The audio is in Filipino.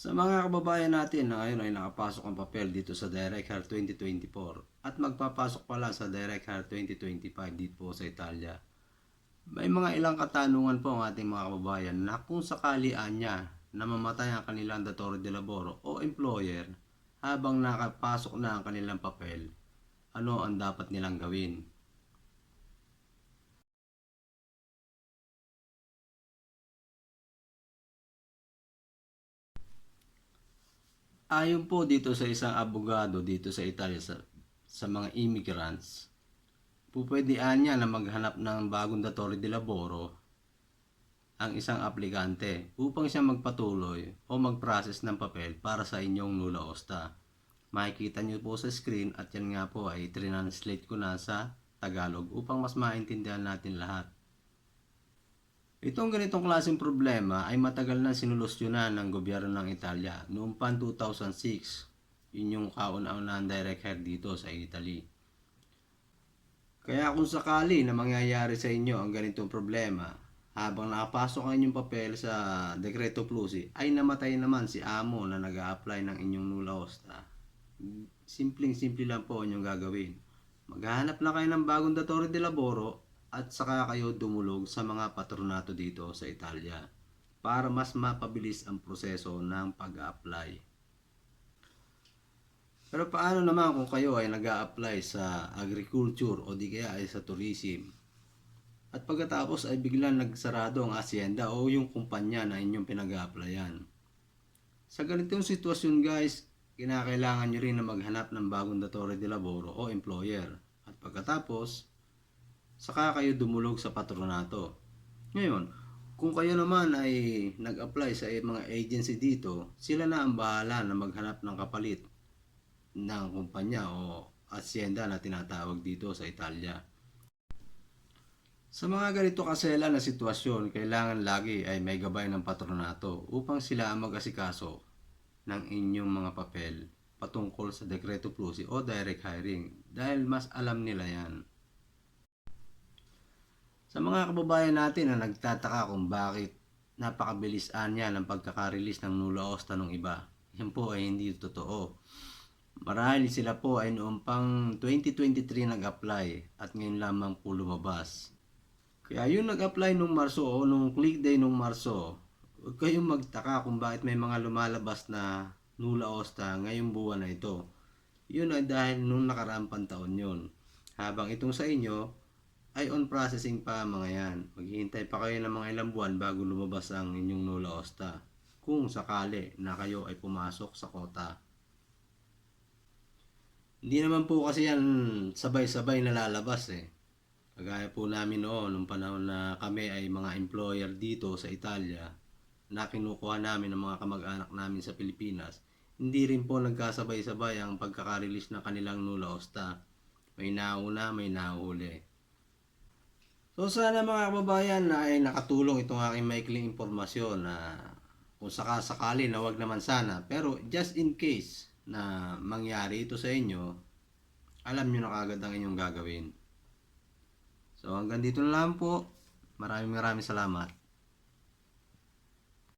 Sa mga kababayan natin na ngayon ay nakapasok ang papel dito sa Direct Hire 2024 at magpapasok pala sa Direct Hire 2025 dito po sa Italia. May mga ilang katanungan po ang ating mga kababayan na kung sakali anya na mamatay ang kanilang datore de laboro o employer habang nakapasok na ang kanilang papel, ano ang dapat nilang gawin? Ayon po dito sa isang abogado dito sa Italia sa, sa mga immigrants, pupwedeyaan niya na maghanap ng bagong datore de laboro ang isang aplikante upang siya magpatuloy o mag-process ng papel para sa inyong nula osta. Makikita niyo po sa screen at yan nga po ay translate ko na sa Tagalog upang mas maintindihan natin lahat. Itong ganitong klaseng problema ay matagal na sinulusyonan ng gobyerno ng Italia noong pan 2006. Yun yung kauna-unahang direct hire dito sa Italy. Kaya kung sakali na mangyayari sa inyo ang ganitong problema, habang nakapasok ang inyong papel sa Decreto Plusi, ay namatay naman si amo na nag apply ng inyong nula osta. Simpleng-simple lang po ang inyong gagawin. Maghahanap lang kayo ng bagong datore de laboro at saka kayo dumulog sa mga patronato dito sa Italia para mas mapabilis ang proseso ng pag-apply. Pero paano naman kung kayo ay nag apply sa agriculture o di kaya ay sa tourism? At pagkatapos ay biglang nagsarado ang asyenda o yung kumpanya na inyong pinag-applyan. Sa ganitong sitwasyon guys, kinakailangan nyo rin na maghanap ng bagong datore de laboro o employer. At pagkatapos, saka kayo dumulog sa patronato. Ngayon, kung kayo naman ay nag-apply sa mga agency dito, sila na ang bahala na maghanap ng kapalit ng kumpanya o asyenda na tinatawag dito sa Italia. Sa mga ganito kasela na sitwasyon, kailangan lagi ay may gabay ng patronato upang sila ang mag-asikaso ng inyong mga papel patungkol sa Dekreto Plusi o Direct Hiring dahil mas alam nila yan. Sa mga kababayan natin na nagtataka kung bakit napakabilis niya ng pagkaka-release ng Nula Osta iba, yan po ay hindi totoo. Marahil sila po ay noong pang 2023 nag-apply at ngayon lamang po lumabas. Kaya yung nag-apply nung Marso o nung click day nung Marso, huwag kayong magtaka kung bakit may mga lumalabas na Nula Osta ngayong buwan na ito. Yun ay dahil nung nakaraang pantaon yun. Habang itong sa inyo, ay on processing pa mga yan. Maghihintay pa kayo ng mga ilang buwan bago lumabas ang inyong Nula Osta. Kung sakali na kayo ay pumasok sa kota. Hindi naman po kasi yan sabay-sabay nalalabas eh. Kagaya po namin noon, nung panahon na kami ay mga employer dito sa Italia, na kinukuha namin ng mga kamag-anak namin sa Pilipinas, hindi rin po nagkasabay-sabay ang pagkaka-release ng kanilang nula osta. May nauna, may nahuli. So sana mga kababayan na ay nakatulong itong aking maikling impormasyon na kung sakasakali na wag naman sana, pero just in case na mangyari ito sa inyo, alam nyo na kagad ang inyong gagawin. So hanggang dito na lang po. Maraming maraming salamat.